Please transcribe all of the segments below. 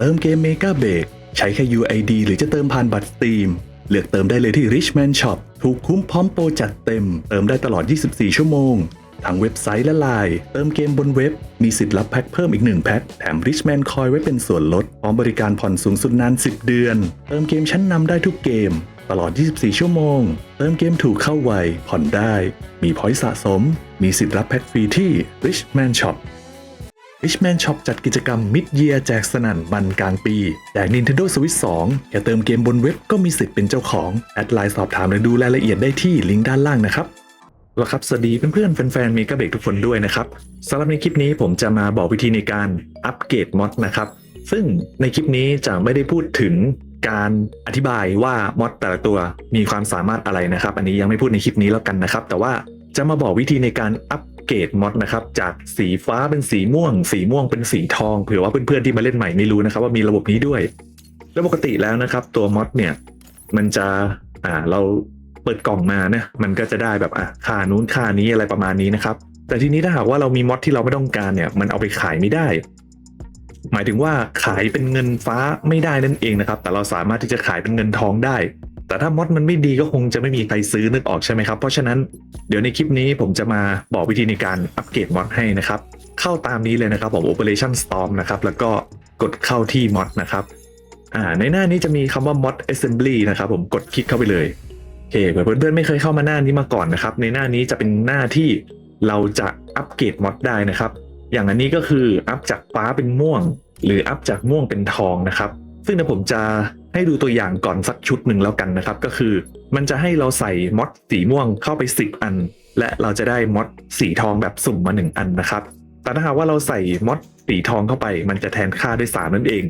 เติมเกมเมกาเบรกใช้แค่ UID หรือจะเติมผ่านบัตร Steam เลือกเติมได้เลยที่ Richman Shop ถูกคุ้มพร้อมโปรจัดเต็ม เติมได้ตลอด 24 ชั่วโมง ทั้งเว็บไซต์และไลน์เติมเกมบนเว็บ มีสิทธิ์รับแพ็คเพิ่มอีก 1 แพ็ค แถม Richman Coin ไว้เป็นส่วนลด พร้อมบริการผ่อนสูงสุดนาน 10 เดือน เติมเกมชั้นนำได้ทุกเกม ตลอด 24 ชั่วโมง เติมเกมถูกเข้าไวผ่อนได้ มีพอยต์สะสม มีสิทธิ์รับแพ็คฟรีที่ Richman Shop Richman Shop จัดกิจกรรม Mid Year แจกสนั่นมันกลางปี แจก Nintendo Switch 2 แค่เติมเกมบนเว็บก็มีสิทธิ์เป็นเจ้าของ แอดไลน์สอบถามและดูรายละเอียดได้ที่ลิงก์ด้านล่างนะครับแล้วครับ สวัสดีเพื่อนๆ แฟนๆ มีกระเบกทุกคนด้วยนะครับสำหรับในคลิปนี้ผมจะมาบอกวิธีในการอัปเกรดมอดนะครับ ซึ่งในคลิปนี้จะไม่ได้พูดถึงการอธิบายว่ามอดแต่ละตัวมีความสามารถอะไรนะครับ อันนี้ยังไม่พูดในคลิปนี้แล้วกันนะครับ แต่ว่าจะมาบอกวิธีในการอัป เกตมอดนะครับจากสีฟ้าเป็นสีม่วง สีม่วงเป็นสีทองเผื่อว่าเพื่อนๆที่มาเล่นใหม่ไม่รู้นะครับ ว่ามีระบบนี้ด้วย แล้วปกติแล้วนะครับ ตัวมอดเนี่ย มันจะอ่าเราเปิดกล่องมาเนี่ยมันก็จะได้แบบอะค่านู้นค่านี้อะไรประมาณนี้นะครับ แต่ทีนี้ถ้าหากว่าเรามีมอดที่เราไม่ต้องการเนี่ย มันเอาไปขายไม่ได้ หมายถึงว่าขายเป็นเงินฟ้าไม่ได้นั่นเองนะครับ แต่เราสามารถที่จะขายเป็นเงินทองได้ แต่ถ้ามอดมันไม่ดีก็คงจะไม่มีใครซื้อนึกออกใช่ไหมครับ เพราะฉะนั้นเดี๋ยวในคลิปนี้ผมจะมาบอกวิธีในการอัปเกรดมอดให้นะครับ เข้าตามนี้เลยนะครับผม Operation Storm นะครับ แล้วก็กดเข้าที่มอดนะครับ อ่า ในหน้านี้จะมีคำว่า mod assembly นะครับผม กดคลิกเข้าไปเลยโอเคเผื่อเพื่อนๆไม่เคยเข้ามาหน้านี้มาก่อนนะครับ ในหน้านี้จะเป็นหน้าที่เราจะอัปเกรดมอดได้นะครับ อย่างอันนี้ก็คืออัพจากฟ้าเป็นม่วง หรืออัพจากม่วงเป็นทองนะครับ ซึ่งเดี๋ยวผมจะให้ดูตัวอย่างก่อนสักชุดหนึ่งแล้วกันนะครับ ก็คือ มันจะให้เราใส่มอดสีม่วงเข้าไป 10 อัน และเราจะได้มอดสีทองแบบสุ่มมา 1 อันนะครับ แต่ถ้าหากว่าเราใส่มอดสีทองเข้าไป มันจะแทนค่าด้วย3นั่นเอง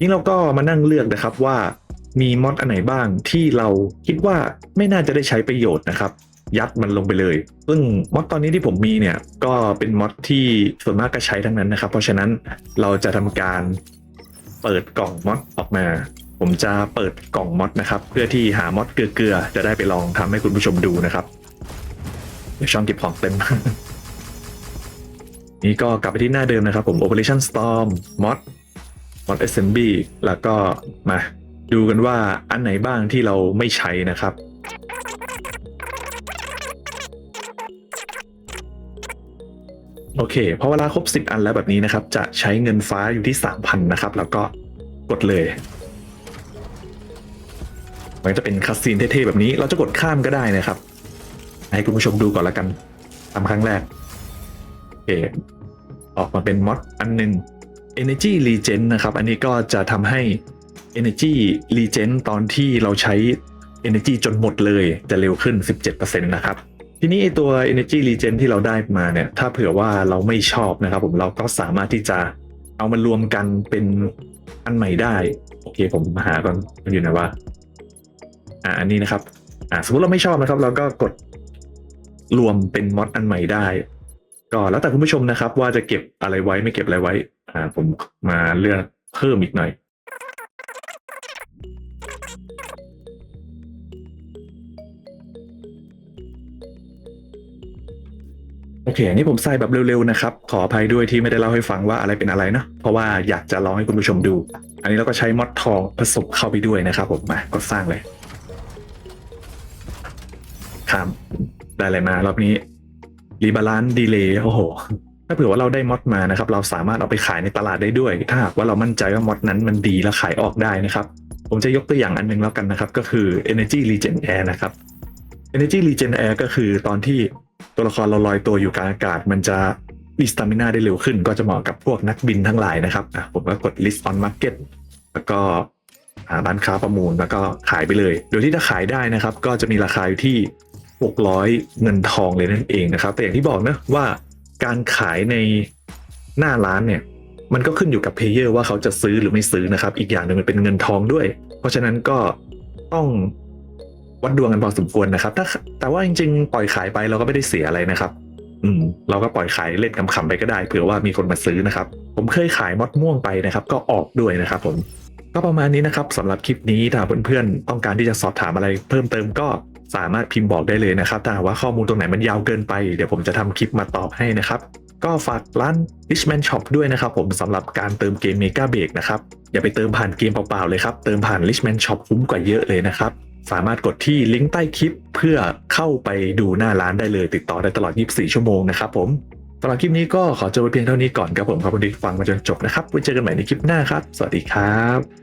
ยิ่งเราก็มานั่งเลือกนะครับว่ามีมอดอันไหนบ้างที่เราคิดว่าไม่น่าจะได้ใช้ประโยชน์นะครับ ยัดมันลงไปเลย ซึ่งมอดตอนนี้ที่ผมมีเนี่ยก็เป็นมอดที่ส่วนมากก็ใช้ทั้งนั้นนะครับ เพราะฉะนั้นเราจะทำการเปิดกล่องมอดออกมา ผมจะเปิดกล่องมอดนะครับ เพื่อที่หามอดเกลือๆจะได้ไปลองทำให้คุณผู้ชมดูนะครับเดี๋ยวช่องเก็บของเต็มนี่ก็กลับไปที่หน้าเดิมนะครับผม Operation Storm mod mod assembly แล้วก็มาดูกันว่าอันไหนบ้างที่เราไม่ใช้นะครับ โอเคพอเวลาครบ 10 อันแล้วแบบนี้นะครับ จะใช้เงินฟ้าอยู่ที่ 3,000 นะครับ แล้วก็กดเลย มันจะเป็นคัสซีนเท่ๆแบบนี้ เราจะกดข้ามก็ได้นะครับ ให้คุณผู้ชมดูก่อนละกันทำครั้งแรกโอเคออกมาเป็นมอดอันหนึ่ง Energy Regen นะครับ อันนี้ก็จะทำให้ Energy Regen ตอนที่เราใช้ Energy จนหมดเลยจะเร็วขึ้น 17%นะครับ ทีนี้ไอตัว Energy Regen ที่เราได้มาเนี่ย ถ้าเผื่อว่าเราไม่ชอบนะครับ ผมเราก็สามารถที่จะเอามารวมกันเป็นอันใหม่ได้ โอเค ผมหาก่อนมันอยู่ไหนว่า อ่าอันนี้นะครับ อ่าสมมติเราไม่ชอบนะครับ เราก็กดรวมเป็นมอดอันใหม่ได้ ก็แล้วแต่คุณผู้ชมนะครับ ว่าจะเก็บอะไรไว้ไม่เก็บอะไรไว้ อ่า ผมมาเลือกเพิ่มอีกหน่อย โอเคอันนี้ผมใส่แบบเร็วๆนะครับ ขออภัยด้วยที่ไม่ได้เล่าให้ฟังว่าอะไรเป็นอะไรเนาะเพราะว่าอยากจะลองให้คุณผู้ชมดู อันนี้เราก็ใช้มอดทองผสมเข้าไปด้วยนะครับผมมากดสร้างเลยครับได้อะไรมารอบนี้รีบาลานซ์ดีเลย์โอ้โห ถ้าเผื่อว่าเราได้มอดมานะครับ เราสามารถเอาไปขายในตลาดได้ด้วย ถ้าหากว่าเรามั่นใจว่ามอดนั้นมันดีและขายออกได้นะครับ ผมจะยกตัวอย่างอันหนึงแล้วกันนะครับ ก็คือ Energy Regen Air นะครับ Energy Regen Air ก็คือตอนที่ ตัวละครเราลอยตัวอยู่กลางอากาศ มันจะมีสตามินาได้เร็วขึ้น ก็จะเหมาะกับพวกนักบินทั้งหลายนะครับอะผมก็กด list on market แล้วก็หาร้านค้าประมูลแล้วก็ขายไปเลย โดยที่ถ้าขายได้นะครับ ก็จะมีราคาอยู่ที่ 600 เงินทองเลยนั่นเองนะครับ แต่อย่างที่บอกนะว่าการขายในหน้าร้านเนี่ยมันก็ขึ้นอยู่กับเพลเยอร์ว่าเขาจะซื้อหรือไม่ซื้อนะครับ อีกอย่างหนึ่งมันเป็นเงินทองด้วย เพราะฉะนั้นก็ต้อง วัดดวงกันพอสมควรนะครับ ถ้าแต่ว่าจริงๆ ปล่อยขายไปเราก็ไม่ได้เสียอะไรนะครับ อืม เราก็ปล่อยขายเล่นขำๆไปก็ได้เผื่อว่ามีคนมาซื้อนะครับ ผมเคยขายมอดม่วงไปนะครับ ก็ออกด้วยนะครับผมก็ประมาณนี้นะครับสำหรับคลิปนี้ถ้าเพื่อนๆต้องการที่จะสอบถามอะไรเพิ่มเติมก็สามารถพิมพ์บอกได้เลยนะครับถ้าว่าข้อมูลตรงไหนมันยาวเกินไป เดี๋ยวผมจะทำคลิปมาตอบให้นะครับ ก็ฝากร้าน Richman Shop ด้วยนะครับผมสำหรับการเติมเกม Mega b r e a k นะครับอย่าไปเติมผ่านเกมเปล่าๆเลยครับ เติมผ่าน Richman Shop คุ้มกว่าเยอะเลยนะครับ สามารถกดที่ลิงก์ใต้คลิป เพื่อเข้าไปดูหน้าร้านได้เลย ติดต่อได้ตลอด 24 ชั่วโมงนะครับผมสำหรับคลิปนี้ก็ขอจบไปเพียงเท่านี้ก่อนครับผมขอบคุณที่ฟังมาจนจบนะครับไว้เจอกันใหม่ในคลิปหน้าครับ สวัสดีครับ